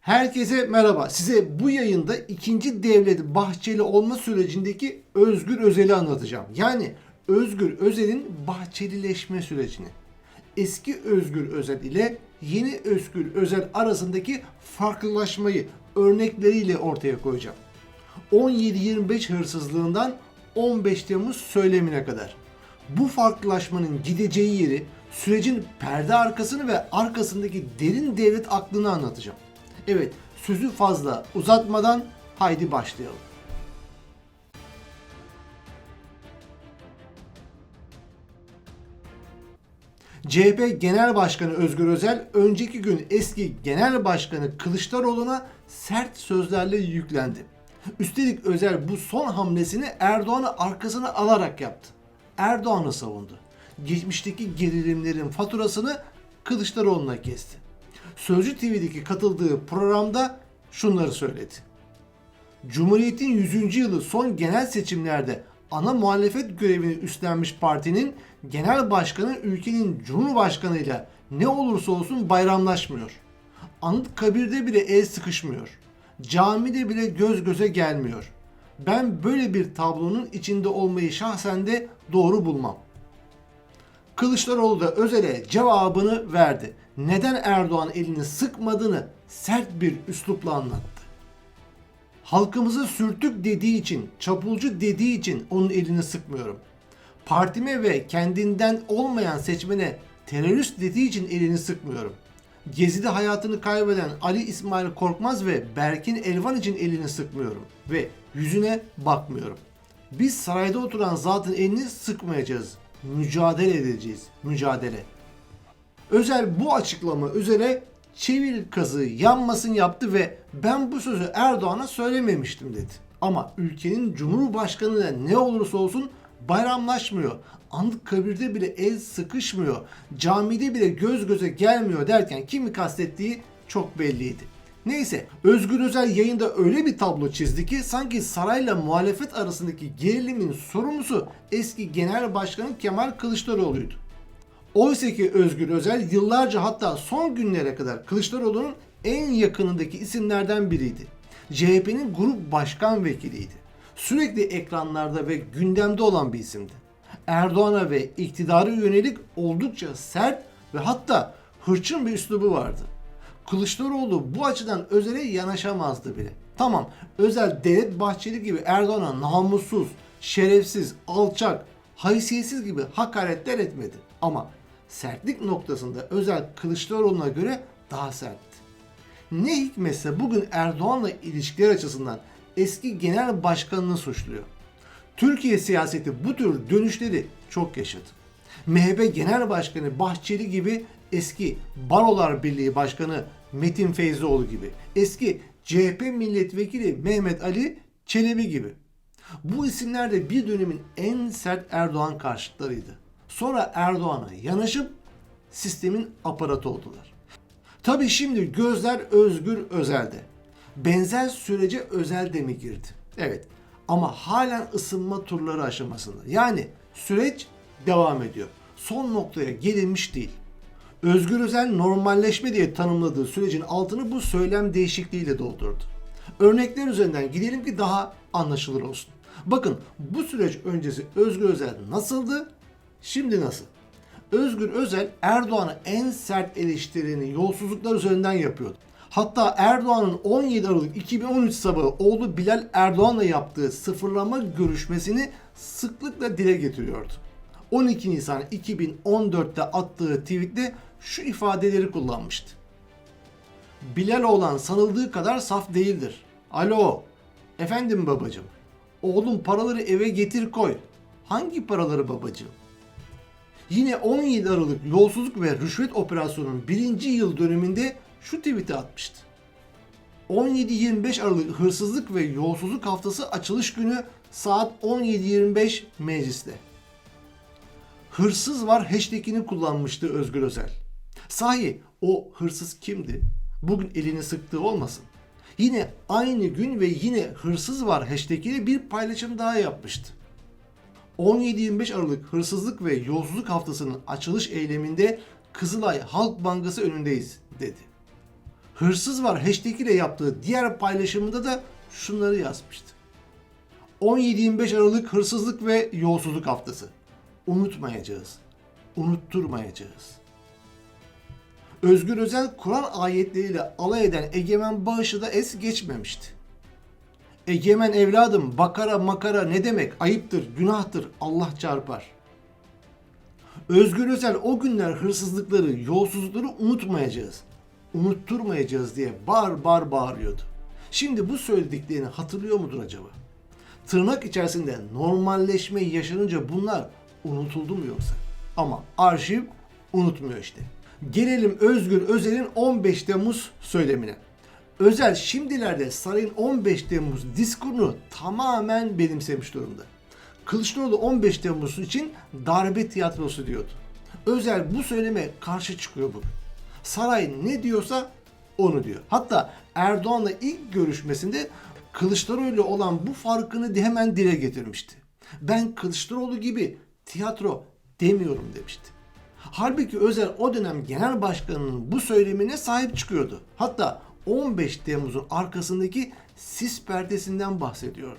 Herkese merhaba. Size bu yayında ikinci devlet Bahçeli olma sürecindeki Özgür Özel'i anlatacağım. Yani Özgür Özel'in Bahçelileşme sürecini. Eski Özgür Özel ile yeni Özgür Özel arasındaki farklılaşmayı örnekleriyle ortaya koyacağım. 17-25 hırsızlığından 15 Temmuz söylemine kadar. Bu farklılaşmanın gideceği yeri, sürecin perde arkasını ve arkasındaki derin devlet aklını anlatacağım. Evet, sözü fazla uzatmadan haydi başlayalım. CHP Genel Başkanı Özgür Özel önceki gün eski Genel Başkanı Kılıçdaroğlu'na sert sözlerle yüklendi. Üstelik Özel bu son hamlesini Erdoğan'ı arkasına alarak yaptı. Erdoğan'ı savundu. Geçmişteki gerilimlerin faturasını Kılıçdaroğlu'na kesti. Sözcü TV'deki katıldığı programda şunları söyledi. Cumhuriyet'in 100. yılı son genel seçimlerde ana muhalefet görevini üstlenmiş partinin genel başkanı ülkenin cumhurbaşkanıyla ne olursa olsun bayramlaşmıyor. Anıtkabir'de bile el sıkışmıyor. Camide bile göz göze gelmiyor. Ben böyle bir tablonun içinde olmayı şahsen de doğru bulmam. Kılıçdaroğlu da Özel'e cevabını verdi. Neden Erdoğan elini sıkmadığını sert bir üslupla anlattı. Halkımızı sürtük dediği için, çapulcu dediği için onun elini sıkmıyorum. Partime ve kendinden olmayan seçmene terörist dediği için elini sıkmıyorum. Gezi'de hayatını kaybeden Ali İsmail Korkmaz ve Berkin Elvan için elini sıkmıyorum ve yüzüne bakmıyorum. Biz sarayda oturan zatın elini sıkmayacağız. Mücadele edeceğiz. Mücadele. Özel bu açıklama üzere çevir kazığı yanmasın yaptı ve ben bu sözü Erdoğan'a söylememiştim dedi. Ama ülkenin cumhurbaşkanı ne olursa olsun bayramlaşmıyor. Anıtkabir'de bile el sıkışmıyor. Camide bile göz göze gelmiyor derken kimi kastettiği çok belliydi. Neyse Özgür Özel yayında öyle bir tablo çizdi ki sanki sarayla muhalefet arasındaki gerilimin sorumlusu eski genel başkanı Kemal Kılıçdaroğlu'ydu. Oysa ki Özgür Özel yıllarca hatta son günlere kadar Kılıçdaroğlu'nun en yakınındaki isimlerden biriydi. CHP'nin grup başkan vekiliydi. Sürekli ekranlarda ve gündemde olan bir isimdi. Erdoğan'a ve iktidara yönelik oldukça sert ve hatta hırçın bir üslubu vardı. Kılıçdaroğlu bu açıdan Özel'e yanaşamazdı bile. Tamam Özel Devlet Bahçeli gibi Erdoğan'a namussuz, şerefsiz, alçak, haysiyetsiz gibi hakaretler etmedi. Ama sertlik noktasında Özel Kılıçdaroğlu'na göre daha sertti. Ne hikmetse bugün Erdoğan'la ilişkiler açısından eski genel başkanını suçluyor. Türkiye siyaseti bu tür dönüşleri çok yaşadı. MHP Genel Başkanı Bahçeli gibi eski Barolar Birliği Başkanı Metin Feyzioğlu gibi, eski CHP Milletvekili Mehmet Ali Çelebi gibi. Bu isimler de bir dönemin en sert Erdoğan karşıtlarıydı. Sonra Erdoğan'a yanaşıp sistemin aparatı oldular. Tabi şimdi gözler Özgür Özel'de. Benzer sürece Özel de mi girdi? Evet ama halen ısınma turları aşamasında. Yani süreç devam ediyor. Son noktaya gelinmiş değil. Özgür Özel normalleşme diye tanımladığı sürecin altını bu söylem değişikliğiyle doldurdu. Örnekler üzerinden gidelim ki daha anlaşılır olsun. Bakın bu süreç öncesi Özgür Özel nasıldı? Şimdi nasıl? Özgür Özel Erdoğan'a en sert eleştirini yolsuzluklar üzerinden yapıyordu. Hatta Erdoğan'ın 17 Aralık 2013 sabahı oğlu Bilal Erdoğan'la yaptığı sıfırlama görüşmesini sıklıkla dile getiriyordu. 12 Nisan 2014'te attığı tweette şu ifadeleri kullanmıştı. Bilal olan sanıldığı kadar saf değildir. Alo, efendim babacım. Oğlum paraları eve getir koy. Hangi paraları babacım? Yine 17 Aralık yolsuzluk ve rüşvet operasyonunun birinci yıl dönümünde şu tweet'i atmıştı. 17-25 Aralık hırsızlık ve yolsuzluk haftası açılış günü saat 17.25 mecliste. Hırsız var hashtagini kullanmıştı Özgür Özel. Sahi o hırsız kimdi? Bugün elini sıktığı olmasın. Yine aynı gün ve yine hırsız var hashtag'iyle bir paylaşım daha yapmıştı. 17-25 Aralık hırsızlık ve yolsuzluk haftasının açılış eyleminde Kızılay Halk Bankası önündeyiz dedi. Hırsız var hashtag ile yaptığı diğer paylaşımında da şunları yazmıştı. 17-25 Aralık hırsızlık ve yolsuzluk haftası. Unutmayacağız. Unutturmayacağız. Özgür Özel Kur'an ayetleriyle alay eden Egemen Bağış'ı da es geçmemişti. Egemen evladım bakara makara ne demek ayıptır günahtır Allah çarpar. Özgür Özel o günler hırsızlıkları yolsuzlukları unutmayacağız. Unutturmayacağız diye bağır bağır bağırıyordu. Şimdi bu söylediklerini hatırlıyor mudur acaba? Tırnak içerisinde normalleşme yaşanınca bunlar unutuldu mu yoksa? Ama arşiv unutmuyor işte. Gelelim Özgür Özel'in 15 Temmuz söylemine. Özel şimdilerde sarayın 15 Temmuz diskurunu tamamen benimsemiş durumda. Kılıçdaroğlu 15 Temmuz için darbe tiyatrosu diyordu. Özel bu söyleme karşı çıkıyor bugün. Saray ne diyorsa onu diyor. Hatta Erdoğan'la ilk görüşmesinde Kılıçdaroğlu olan bu farkını hemen dile getirmişti. Ben Kılıçdaroğlu gibi tiyatro demiyorum demişti. Halbuki Özel o dönem genel başkanının bu söylemine sahip çıkıyordu. Hatta 15 Temmuz'un arkasındaki sis perdesinden bahsediyordu.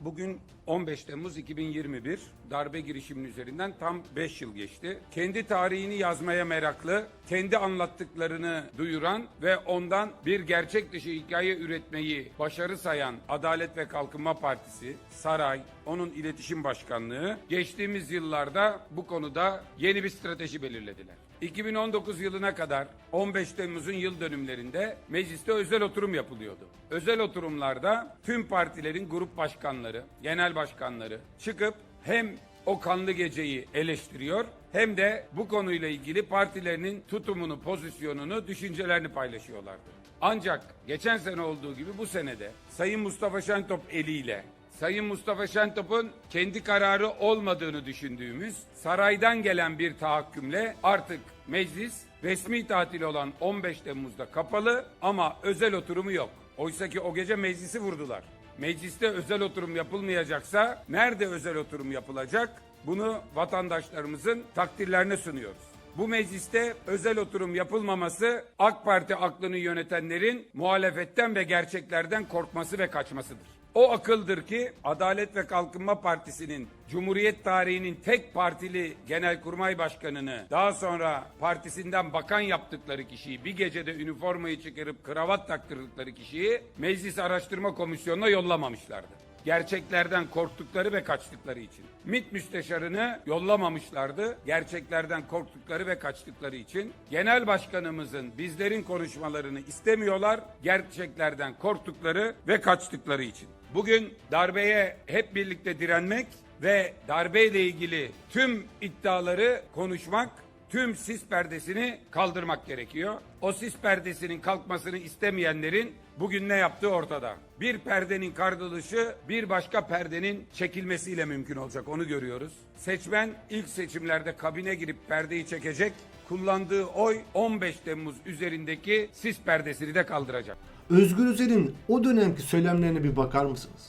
Bugün 15 Temmuz 2021 darbe girişiminin üzerinden tam 5 yıl geçti. Kendi tarihini yazmaya meraklı, kendi anlattıklarını duyuran ve ondan bir gerçek dışı hikaye üretmeyi başarı sayan Adalet ve Kalkınma Partisi, Saray, onun iletişim başkanlığı geçtiğimiz yıllarda bu konuda yeni bir strateji belirlediler. 2019 yılına kadar 15 Temmuz'un yıl dönümlerinde mecliste özel oturum yapılıyordu. Özel oturumlarda tüm partilerin grup başkanları, genel başkanları çıkıp hem o kanlı geceyi eleştiriyor hem de bu konuyla ilgili partilerinin tutumunu, pozisyonunu, düşüncelerini paylaşıyorlardı. Ancak geçen sene olduğu gibi bu senede Sayın Mustafa Şentop eliyle Sayın Mustafa Şentop'un kendi kararı olmadığını düşündüğümüz saraydan gelen bir tahakkümle artık meclis resmi tatil olan 15 Temmuz'da kapalı ama özel oturumu yok. Oysa ki o gece meclisi vurdular. Mecliste özel oturum yapılmayacaksa nerede özel oturum yapılacak? Bunu vatandaşlarımızın takdirlerine sunuyoruz. Bu mecliste özel oturum yapılmaması AK Parti aklını yönetenlerin muhalefetten ve gerçeklerden korkması ve kaçmasıdır. O akıldır ki Adalet ve Kalkınma Partisi'nin Cumhuriyet tarihinin tek partili genelkurmay başkanını daha sonra partisinden bakan yaptıkları kişiyi bir gecede üniformayı çıkarıp kravat taktırdıkları kişiyi Meclis Araştırma Komisyonu'na yollamamışlardı gerçeklerden korktukları ve kaçtıkları için. MİT müsteşarını yollamamışlardı. Gerçeklerden korktukları ve kaçtıkları için. Genel başkanımızın bizlerin konuşmalarını istemiyorlar. Gerçeklerden korktukları ve kaçtıkları için. Bugün darbeye hep birlikte direnmek ve darbeyle ilgili tüm iddiaları konuşmak tüm sis perdesini kaldırmak gerekiyor. O sis perdesinin kalkmasını istemeyenlerin bugün ne yaptığı ortada. Bir perdenin kaldırılışı bir başka perdenin çekilmesiyle mümkün olacak onu görüyoruz. Seçmen ilk seçimlerde kabine girip perdeyi çekecek. Kullandığı oy 15 Temmuz üzerindeki sis perdesini de kaldıracak. Özgür Özel'in o dönemki söylemlerine bir bakar mısınız?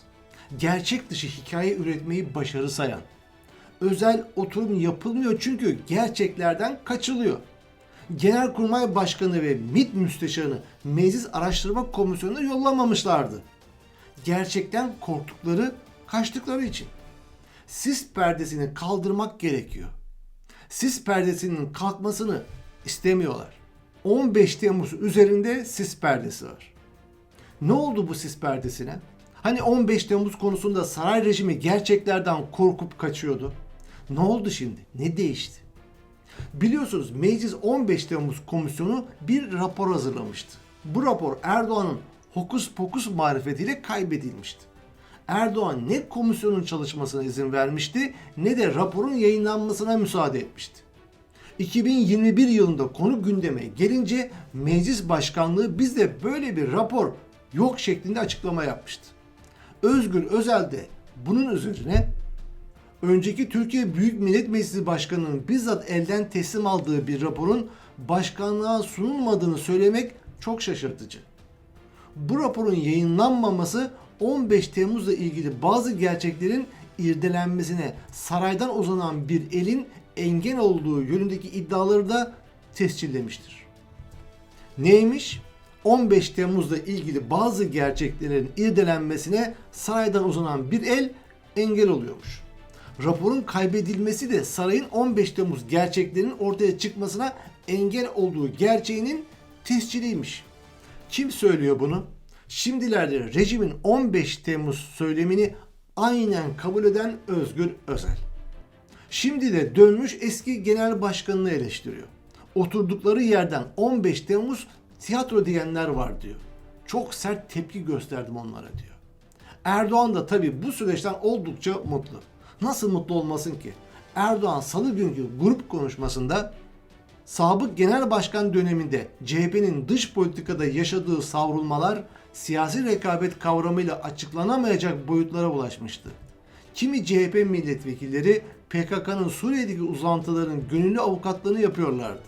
Gerçek dışı hikaye üretmeyi başarı sayan. Özel oturum yapılmıyor çünkü gerçeklerden kaçılıyor. Genelkurmay Başkanı ve MİT Müsteşarını Meclis Araştırma Komisyonu'na yollamamışlardı. Gerçekten korktukları, kaçtıkları için. Sis perdesini kaldırmak gerekiyor. Sis perdesinin kalkmasını istemiyorlar. 15 Temmuz üzerinde sis perdesi var. Ne oldu bu sis perdesine? Hani 15 Temmuz konusunda saray rejimi gerçeklerden korkup kaçıyordu. Ne oldu şimdi? Ne değişti? Biliyorsunuz Meclis 15 Temmuz Komisyonu bir rapor hazırlamıştı. Bu rapor Erdoğan'ın hokus pokus marifetiyle kaybedilmişti. Erdoğan ne komisyonun çalışmasına izin vermişti ne de raporun yayınlanmasına müsaade etmişti. 2021 yılında konu gündeme gelince meclis başkanlığı bizde böyle bir rapor yok şeklinde açıklama yapmıştı. Özgür Özel de bunun üzerine önceki Türkiye Büyük Millet Meclisi Başkanı'nın bizzat elden teslim aldığı bir raporun başkanlığa sunulmadığını söylemek çok şaşırtıcı. Bu raporun yayınlanmaması 15 Temmuz'la ilgili bazı gerçeklerin irdelenmesine saraydan uzanan bir elin engel olduğu yönündeki iddiaları da tescillemiştir. Neymiş? 15 Temmuz'la ilgili bazı gerçeklerin irdelenmesine saraydan uzanan bir el engel oluyormuş. Raporun kaybedilmesi de sarayın 15 Temmuz gerçeklerinin ortaya çıkmasına engel olduğu gerçeğinin tesciliymiş. Kim söylüyor bunu? Şimdilerde rejimin 15 Temmuz söylemini aynen kabul eden Özgür Özel. Şimdi de dönmüş eski genel başkanını eleştiriyor. Oturdukları yerden 15 Temmuz tiyatro diyenler var diyor. Çok sert tepki gösterdim onlara diyor. Erdoğan da tabii bu süreçten oldukça mutlu. Nasıl mutlu olmasın ki? Erdoğan salı günkü grup konuşmasında Sabık Genel Başkan döneminde CHP'nin dış politikada yaşadığı savrulmalar siyasi rekabet kavramıyla açıklanamayacak boyutlara ulaşmıştı. Kimi CHP milletvekilleri PKK'nın Suriye'deki uzantıların gönüllü avukatlığını yapıyorlardı.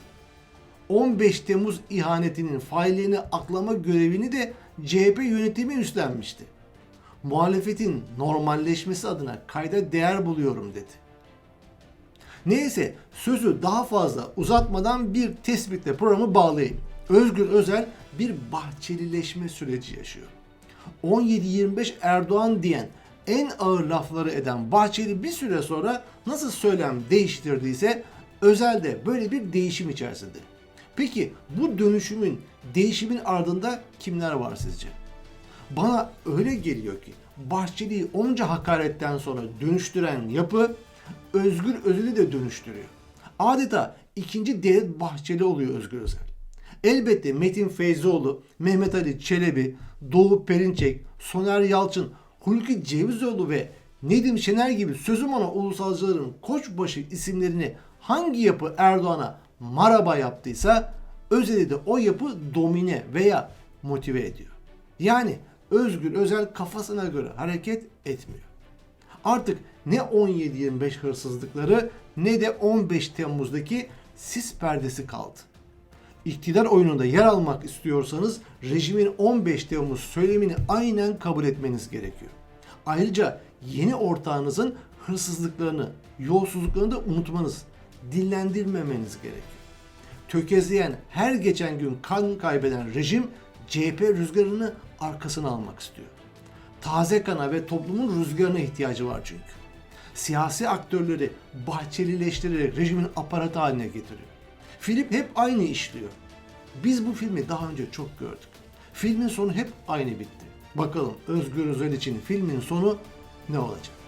15 Temmuz ihanetinin faillerini aklama görevini de CHP yönetimi üstlenmişti. Muhalefetin normalleşmesi adına kayda değer buluyorum dedi. Neyse sözü daha fazla uzatmadan bir tespitle programı bağlayayım. Özgür Özel bir bahçelileşme süreci yaşıyor. 17-25 Erdoğan diyen en ağır lafları eden Bahçeli bir süre sonra nasıl söylem değiştirdiyse Özel de böyle bir değişim içerisinde. Peki bu dönüşümün, değişimin ardında kimler var sizce? Bana öyle geliyor ki Bahçeli'yi onca hakaretten sonra dönüştüren yapı Özgür Özel'i de dönüştürüyor. Adeta ikinci devlet Bahçeli oluyor Özgür Özel. Elbette Metin Feyzoğlu, Mehmet Ali Çelebi, Doğu Perinçek, Soner Yalçın, Hulki Cevizoğlu ve Nedim Şener gibi sözüm ona ulusalcıların koçbaşı isimlerini hangi yapı Erdoğan'a maraba yaptıysa Özel'i de o yapı domine veya motive ediyor. Yani Özgür Özel kafasına göre hareket etmiyor. Artık ne 17-25 hırsızlıkları ne de 15 Temmuz'daki sis perdesi kaldı. İktidar oyununda yer almak istiyorsanız rejimin 15 Temmuz söylemini aynen kabul etmeniz gerekiyor. Ayrıca yeni ortağınızın hırsızlıklarını, yolsuzluklarını da unutmanız, dinlendirmemeniz gerekiyor. Tökezleyen her geçen gün kan kaybeden rejim CHP rüzgarını arkasına almak istiyor. Taze kana ve toplumun rüzgarına ihtiyacı var çünkü. Siyasi aktörleri bahçelileştirerek rejimin aparatı haline getiriyor. Film hep aynı işliyor. Biz bu filmi daha önce çok gördük. Filmin sonu hep aynı bitti. Bakalım Özgür Özel için filmin sonu ne olacak?